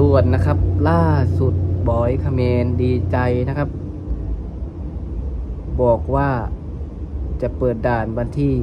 ด่วนนะครับ ล่าสุดบอยคเมนดีใจนะครับ บอกว่าจะเปิดด่านวันที่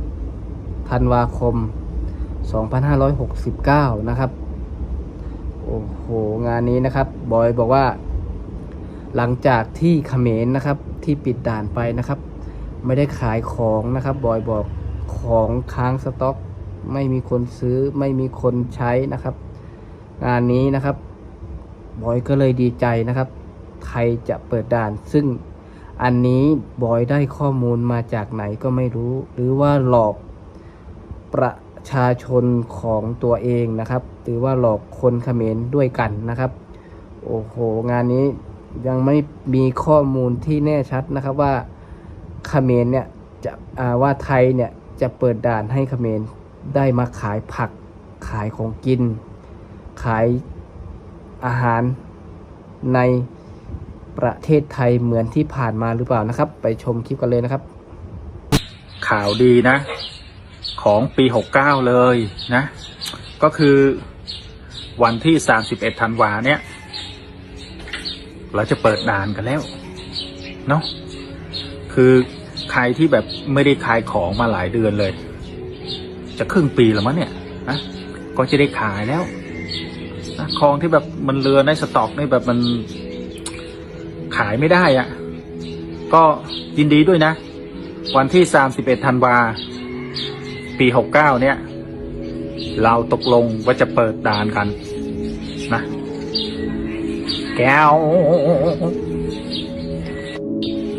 31ธันวาคม 2569 นะครับ โอ้โห งานนี้นะครับ บอยบอกว่า หลังจากที่เขมรนะครับ ที่ปิดด่านไปนะครับ ไม่ได้ขายของนะครับ บอยบอกของค้างสต็อก ไม่มีคนซื้อไม่มีคนใช้นะครับ งานนี้นะครับบอยก็เลยดีใจนะครับไทยจะเปิดด่าน ซึ่งอันนี้บอยได้ข้อมูลมาจากไหนก็ไม่รู้ หรือว่าหลอกประชาชนของตัวเองนะครับ หรือว่าหลอกคนเขมรด้วยกันนะครับ โอ้โห งานนี้ยังไม่มีข้อมูลที่แน่ชัดนะครับว่าเขมรเนี่ยจะอาว่าไทยเนี่ยจะเปิดด่านให้เขมร ได้มาขายผักขายของกิน ขายอาหารในประเทศไทยเหมือนที่ผ่านมาหรือเปล่านะครับ ไปชมคลิปกันเลยนะครับ ข่าวดีนะ ของปีหกเก้าเลยนะ ก็คือวันที่สามสิบเอ็ดธันวาเนี่ย เราจะเปิดด่านกันแล้ว เนาะคือใครที่แบบไม่ได้ขายของมาหลายเดือนเลย จะครึ่งปีแล้วมั้งเนี่ยนะก็จะได้ขายแล้วนะของที่แบบมันเรือในสต็อกนี่แบบมันขายไม่ได้อะ่ะ ก็ยินดีด้วยนะ วันที่ 31ธันวา ปี 69 เนี่ย เราตกลงว่าจะเปิดด่านกัน นะ แก้ว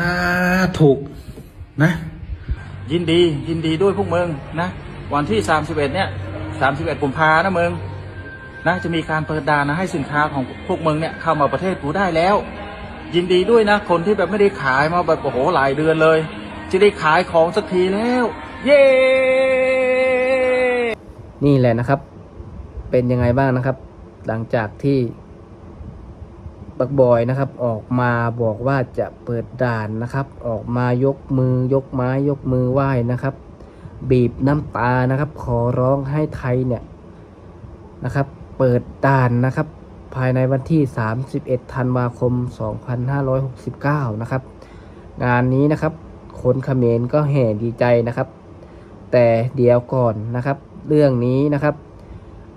อ่าถูกนะ ยินดียินดีด้วยพวกมึงนะ วันที่ 31 เนี่ย31กุมภานะมึงนะจะมีการเปิดด่านนะให้สินค้าของพวกมึงเนี่ยเข้ามาประเทศกูได้แล้ว ยินดีด้วยนะคนที่แบบไม่ได้ขายมาแบบโอ้โหหลายเดือนเลย จะได้ขายของสักทีแล้ว เย้นี่แหละนะครับ เป็นยังไงบ้างนะครับ หลังจากที่บักบอยนะครับ ออกมาบอกว่าจะเปิดด่านนะครับ ออกมายกมือยกไม้ยกมือไหว้นะครับ บีบน้ำตานะครับ ขอร้องให้ไทยเนี่ยนะครับ เปิดด่านนะครับ ภายในวันที่ 31 ธันวาคม 2569 นะครับ งานนี้นะครับคนเขมรก็แห่ดีใจนะครับ แต่เดี๋ยวก่อนนะครับ เรื่องนี้นะครับ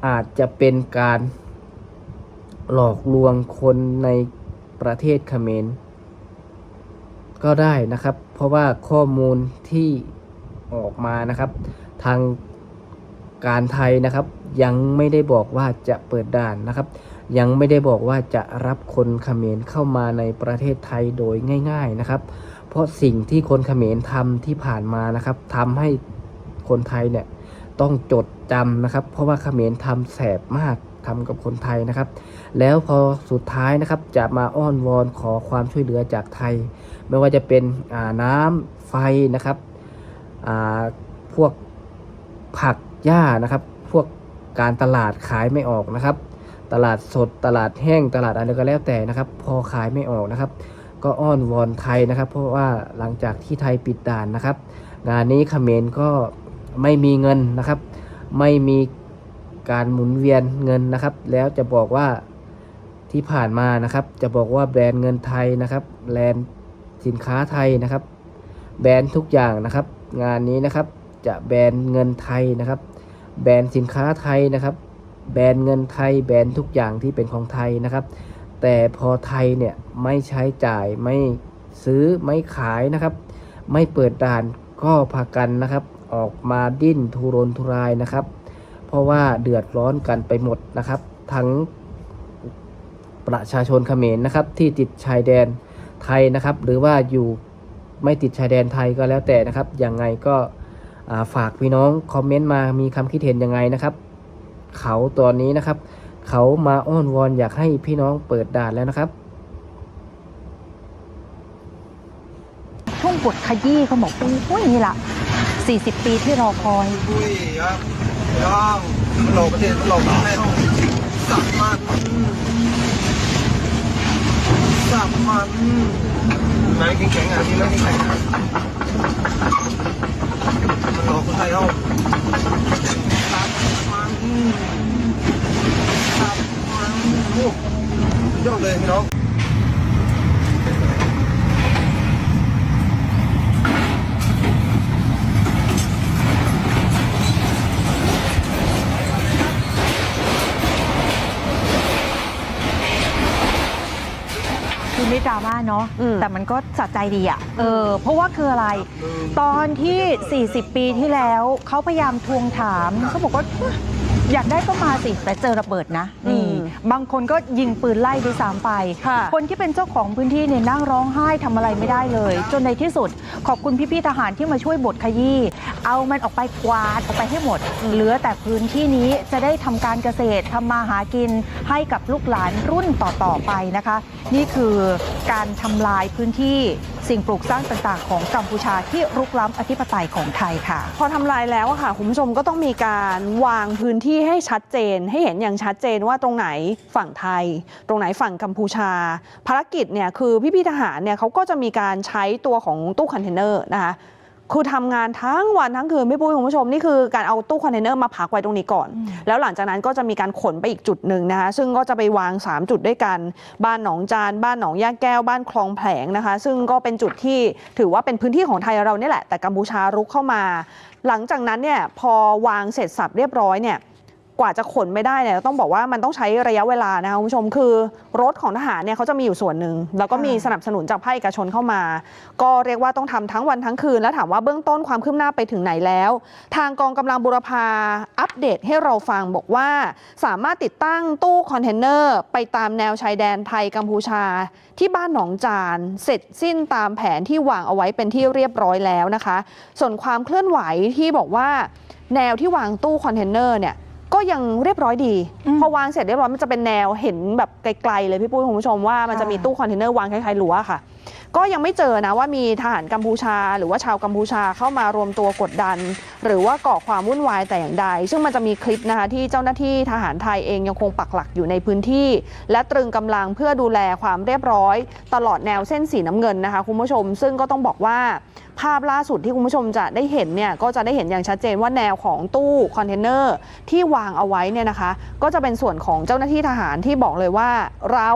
อาจจะเป็นการหลอกลวงคนในประเทศเขมรก็ได้นะครับ เพราะว่าข้อมูลที่ ออกมานะครับ ทางการไทยนะครับ ยังไม่ได้บอกว่าจะเปิดด่านนะครับ ยังไม่ได้บอกว่าจะรับคนเขมรเข้ามาในประเทศไทยโดยง่าย ๆนะครับ เพราะสิ่งที่คนเขมรทำที่ผ่านมานะครับทำให้คนไทยเนี่ยต้องจดจำนะครับ เพราะว่าเขมรทำแสบมากทำกับคนไทยนะครับ แล้วพอสุดท้ายนะครับจะมาอ้อนวอนขอความช่วยเหลือจากไทย ไม่ว่าจะเป็นน้ำไฟนะครับ พวกผักหญ้านะครับ พวกการตลาดขายไม่ออกนะครับ ตลาดสดตลาดแห้งตลาดอะไรก็แล้วแต่นะครับ พอขายไม่ออกนะครับ ก็อ้อนวอนไทยนะครับ เพราะว่าหลังจากที่ไทยปิดด่านนะครับ งานนี้เขมรก็ไม่มีเงินนะครับ ไม่มีการหมุนเวียนเงินนะครับ แล้วจะบอกว่าที่ผ่านมานะครับ จะบอกว่าแบรนด์เงินไทยนะครับแบรนด์สินค้าไทยนะครับ แบรนด์ทุกอย่างนะครับ งานนี้นะครับ จะแบนเงินไทยนะครับ แบนสินค้าไทยนะครับ แบนเงินไทย แบนทุกอย่างที่เป็นของไทยนะครับ แต่พอไทยเนี่ยไม่ใช้จ่ายไม่ซื้อไม่ขายนะครับ ไม่เปิดด่านก็พากันนะครับ ออกมาดิ้นทุรนทุรายนะครับ เพราะว่าเดือดร้อนกันไปหมดนะครับ ทั้งประชาชนเขมรนะครับที่ติดชายแดนไทยนะครับ หรือว่าอยู่ ไม่ติดชายแดนไทยก็แล้วแต่นะครับยังไงก็อ่าฝากพี่น้องคอมเมนต์มามีคำคิดเห็นยังไงนะครับเขาตอนนี้นะครับ เขามาอ้อนวอนอยากให้พี่น้องเปิดด่านแล้วนะครับ ช่วงบทขยี้เขาบอกโอ้ยนี่ละ40 ปีที่รอคอยคุยครับย่องมันหลอกประเทศมันหลอกประเทศสับมันสับมัน ไหนแข็งๆอะที่ไม่แข็งๆอะมันหลอกคนไทยเอาสับมันครับโอ้ยยอดเลยพี่น้อง ราม่าเนาะอืม แต่มันก็สะใจดีอะเออ เพราะว่าคืออะไร ตอนที่ 40 ปีที่แล้วเขาพยายามทวงถามเขาบอกว่า อยากได้ก็มาสิแต่เจอระเบิดนะนี่บางคนก็ยิงปืนไล่ด้วยซ้ำไปค่ะคนที่เป็นเจ้าของพื้นที่เนี่ยนั่งร้องไห้ทำอะไรไม่ได้เลย จนในที่สุด ขอบคุณพี่ๆทหารที่มาช่วยบดขยี้เอามันออกไปกวาดออกไปให้หมด เหลือแต่พื้นที่นี้จะได้ทำการเกษตรทำมาหากินให้กับลูกหลานรุ่นต่อๆไปนะคะ นี่คือการทำลายพื้นที่ สิ่งปลูกสร้างต่างๆ ของกัมพูชาที่รุกล้ำอธิปไตยของไทยค่ะ พอทำลายแล้วค่ะคุณผู้ชมก็ต้องมีการวางพื้นที่ให้ชัดเจน ให้เห็นอย่างชัดเจนว่าตรงไหนฝั่งไทย ตรงไหนฝั่งกัมพูชา ภารกิจเนี่ยคือพี่ๆทหารเนี่ยเขาก็จะมีการใช้ตัวของตู้คอนเทนเนอร์นะคะ คือทำงานทั้งวันทั้งคืนไม่ปุ้ยคุณผู้ชมนี่คือการเอาตู้คอนเทนเนอร์มาพักไว้ตรงนี้ก่อน แล้วหลังจากนั้นก็จะมีการขนไปอีกจุดหนึ่งนะคะ ซึ่งก็จะไปวาง 3 จุดด้วยกัน บ้านหนองจาน บ้านหนองย่าแก้ว บ้านคลองแผลงนะคะ ซึ่งก็เป็นจุดที่ถือว่าเป็นพื้นที่ของไทยเราเนี่ยแหละ แต่กัมพูชารุกเข้ามา หลังจากนั้นเนี่ยพอวางเสร็จสับเรียบร้อยเนี่ย กว่าจะขนไม่ได้เนี่ยต้องบอกว่ามันต้องใช้ระยะเวลานะคะคุณผู้ชมคือรถของทหารเนี่ยเขาจะมีอยู่ส่วนหนึ่งแล้วก็มีสนับสนุนจากภาคเอกชนเข้ามา ก็เรียกว่าต้องทำทั้งวันทั้งคืน แล้วถามว่าเบื้องต้นความคืบหน้าไปถึงไหนแล้ว ทางกองกำลังบุรพาอัปเดตให้เราฟังบอกว่า สามารถติดตั้งตู้คอนเทนเนอร์ไปตามแนวชายแดนไทยกัมพูชา ที่บ้านหนองจาน เสร็จสิ้นตามแผนที่วางเอาไว้เป็นที่เรียบร้อยแล้วนะคะ ส่วนความเคลื่อนไหวที่บอกว่า แนวที่วางตู้คอนเทนเนอร์เนี่ย ก็ยังเรียบร้อยดีอืมพอวางเสร็จเรียบร้อยมันจะเป็นแนวเห็นแบบไกลๆเลยพี่ปุ้ยคุณผู้ชมว่ามันจะมีตู้คอนเทนเนอร์วางคล้ายๆรั้วค่ะ ก็ยังไม่เจอนะว่ามีทหารกัมพูชา หรือว่าชาวกัมพูชาเข้ามารวมตัวกดดัน หรือว่าก่อความวุ่นวายแต่อย่างใด ซึ่งมันจะมีคลิปนะคะที่เจ้าหน้าที่ทหารไทยเองยังคงปักหลักอยู่ในพื้นที่ และตรึงกำลังเพื่อดูแลความเรียบร้อย ตลอดแนวเส้นสีน้ำเงินนะคะคุณผู้ชม ซึ่งก็ต้องบอกว่าภาพล่าสุดที่คุณผู้ชมจะได้เห็นเนี่ยก็จะได้เห็นอย่างชัดเจนว่าแนวของตู้คอนเทนเนอร์ที่วางเอาไว้เนี่ยนะคะ ก็จะเป็นส่วนของเจ้าหน้าที่ทหารที่บอกเลยว่าเรา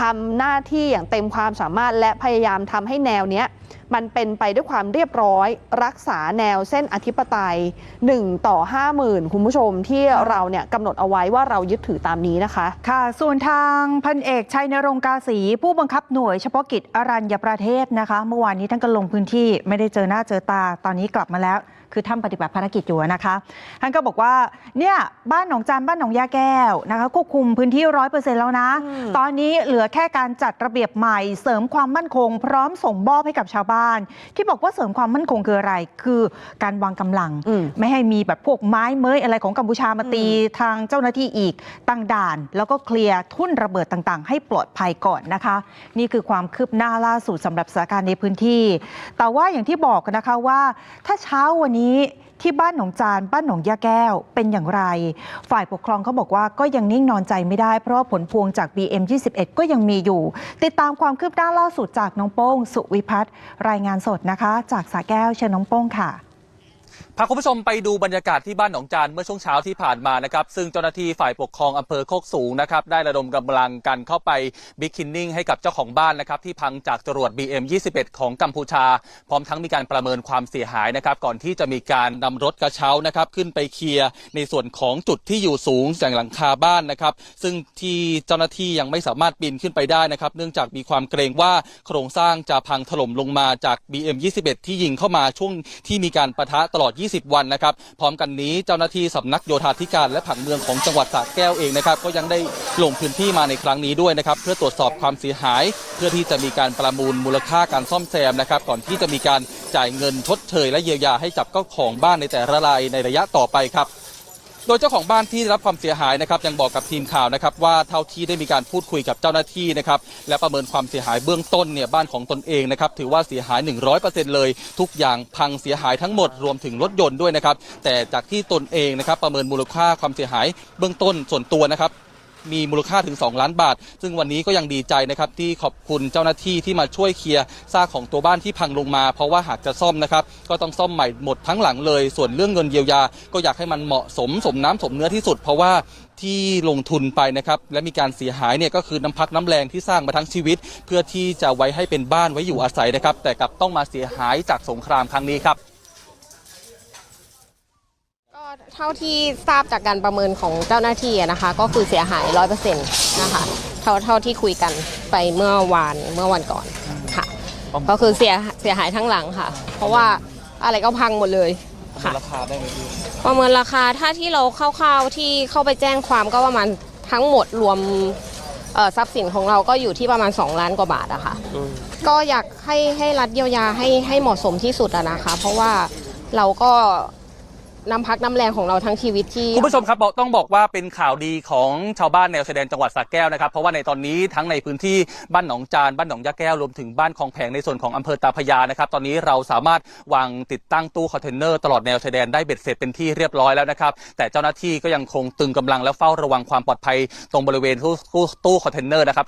ทำหน้าที่อย่างเต็มความสามารถและพยายามทำให้แนวเนี้ยมันเป็นไปด้วยความเรียบร้อย รักษาแนวเส้นอธิปไตย 1 ต่อ 50,000 คุณผู้ชมที่เราเนี่ยกำหนดเอาไว้ว่าเรายึดถือตามนี้นะคะ ค่ะ ส่วนทางพันเอกชัยนรงกาศีผู้บังคับหน่วยเฉพาะกิจอรัญญประเทศนะคะ เมื่อวานนี้ท่านก็ลงพื้นที่ไม่ได้เจอหน้าเจอตาตอนนี้กลับมาแล้ว คือท่านปฏิบัติภารกิจอยู่นะคะท่านก็บอกว่าเนี่ยบ้านหนองจานบ้านหนองยาแก้วนะคะควบคุมพื้นที่ร้อยเปอร์เซ็นต์แล้วนะอืมตอนนี้เหลือแค่การจัดระเบียบใหม่ เสริมความมั่นคง พร้อมส่งมอบให้กับชาวบ้าน ที่บอกว่าเสริมความมั่นคงคืออะไร คือการวางกำลังอืมไม่ให้มีแบบพวกไม้เมยอะไรของกัมพูชามาตีทางเจ้าหน้าที่อีกตั้งด่าน แล้วก็เคลียร์ทุ่นระเบิดต่างๆ ให้ปลอดภัยก่อนนะคะ นี่คือความคืบหน้าล่าสุดสำหรับสถานการณ์ในพื้นที่ แต่ว่าอย่างที่บอกกันนะคะว่าถ้าเช้าวันนี้ที่บ้านหนองจานบ้านหนองยาแก้วเป็นอย่างไร ฝ่ายปกครองเขาบอกว่าก็ยังนิ่งนอนใจไม่ได้ เพราะผลพวงจาก BM21 ก็ยังมีอยู่ ติดตามความคืบหน้าล่าสุดจากน้องโป้ง สุวิพัฒน์รายงานสดนะคะ จากสาแก้วเชิญน้องโป้งค่ะ พาคุณผู้ชมไปดูบรรยากาศที่บ้านหนองจานเมื่อช่วงเช้าที่ผ่านมานะครับ ซึ่งเจ้าหน้าที่ฝ่ายปกครองอำเภอโคกสูงนะครับได้ระดมกำลังกันเข้าไปบิ๊กคินนิ่งให้กับเจ้าของบ้านนะครับที่พังจากจรวด BM21 ของกัมพูชา พร้อมทั้งมีการประเมินความเสียหายนะครับ ก่อนที่จะมีการนำรถกระเช้านะครับขึ้นไปเคลียร์ในส่วนของจุดที่อยู่สูงอย่างหลังคาบ้านนะครับ ซึ่งที่เจ้าหน้าที่ยังไม่สามารถปีนขึ้นไปได้นะครับ เนื่องจากมีความเกรงว่าโครงสร้างจะพังถล่มลงมาจาก BM21 ที่ยิงเข้ามาช่วงที่มีการประทะตลอด20 วันนะครับ พร้อมกันนี้เจ้าหน้าที่สำนักโยธาธิการและผังเมืองของจังหวัดสระแก้วเองนะครับ ก็ยังได้ลงพื้นที่มาในครั้งนี้ด้วยนะครับ เพื่อตรวจสอบความเสียหาย เพื่อที่จะมีการประมูลมูลค่าการซ่อมแซมนะครับ ก่อนที่จะมีการจ่ายเงินชดเชยและเยียวยาให้จับเจ้าของบ้านในแต่ละรายในระยะต่อไปครับ โดยเจ้าของบ้านที่ได้รับความเสียหายนะครับยังบอกกับทีมข่าวนะครับว่าเท่าที่ได้มีการพูดคุยกับเจ้าหน้าที่นะครับและประเมินความเสียหายเบื้องต้นเนี่ยบ้านของตนเองนะครับถือว่าเสียหาย 100%เลย ทุกอย่างพังเสียหายทั้งหมดรวมถึงรถยนต์ด้วยนะครับแต่จากที่ตนเองนะครับประเมินมูลค่าความเสียหายเบื้องต้นส่วนตัวนะครับ มีมูลค่าถึง 2 ล้านบาท ซึ่งวันนี้ก็ยังดีใจนะครับที่ขอบคุณเจ้าหน้าที่ที่มาช่วยเคลียร์ซากของตัวบ้านที่พังลงมา เพราะว่าหากจะซ่อมนะครับก็ต้องซ่อมใหม่หมดทั้งหลังเลย ส่วนเรื่องเงินเยียวยา ก็อยากให้มันเหมาะสมสมน้ำสมเนื้อที่สุด เพราะว่าที่ลงทุนไปนะครับและมีการเสียหายเนี่ยก็คือน้ำพักน้ำแรงที่สร้างมาทั้งชีวิต เพื่อที่จะไว้ให้เป็นบ้านไว้อยู่อาศัยนะครับแต่กลับต้องมาเสียหายจากสงครามครั้งนี้ครับ เท่าที่ทราบจากการประเมินของเจ้าหน้าที่อะนะคะ ก็คือเสียหายร้อยเปอร์เซ็นต์นะคะเท่าเท่าที่คุยกันไปเมื่อวานเมื่อวันก่อนค่ะ ก็คือเสียเสียหายทั้งหลังค่ะ เพราะว่าอะไรก็พังหมดเลยค่ะ ราคาได้ไหมพี่ประเมินราคาถ้าที่เราคร่าวๆที่เข้าไปแจ้งความก็ประมาณทั้งหมดรวมเอ่อทรัพย์สินของเราก็อยู่ที่ประมาณ 2 ล้านกว่าบาทอะค่ะ ก็อยากให้ให้รัฐเยียวยาให้ให้เหมาะสมที่สุดอะนะคะ เพราะว่าเราก็ น้ำพักน้ำแรงของเราทั้งชีวิตที่ คุณผู้ชมครับบอกต้องบอกว่าเป็นข่าวดีของชาวบ้านแนวชายแดนจังหวัดสระแก้วนะครับ เพราะว่าในตอนนี้ทั้งในพื้นที่บ้านหนองจานบ้านหนองยะแก้วรวมถึงบ้านคลองแผงในส่วนของอำเภอตาพยานะครับ ตอนนี้เราสามารถวางติดตั้งตู้คอนเทนเนอร์ตลอดแนวชายแดนได้เบ็ดเสร็จเป็นที่เรียบร้อยแล้วนะครับ แต่เจ้าหน้าที่ก็ยังคงตึงกำลังและเฝ้าระวังความปลอดภัยตรงบริเวณตู้ตู้คอนเทนเนอร์นะครับ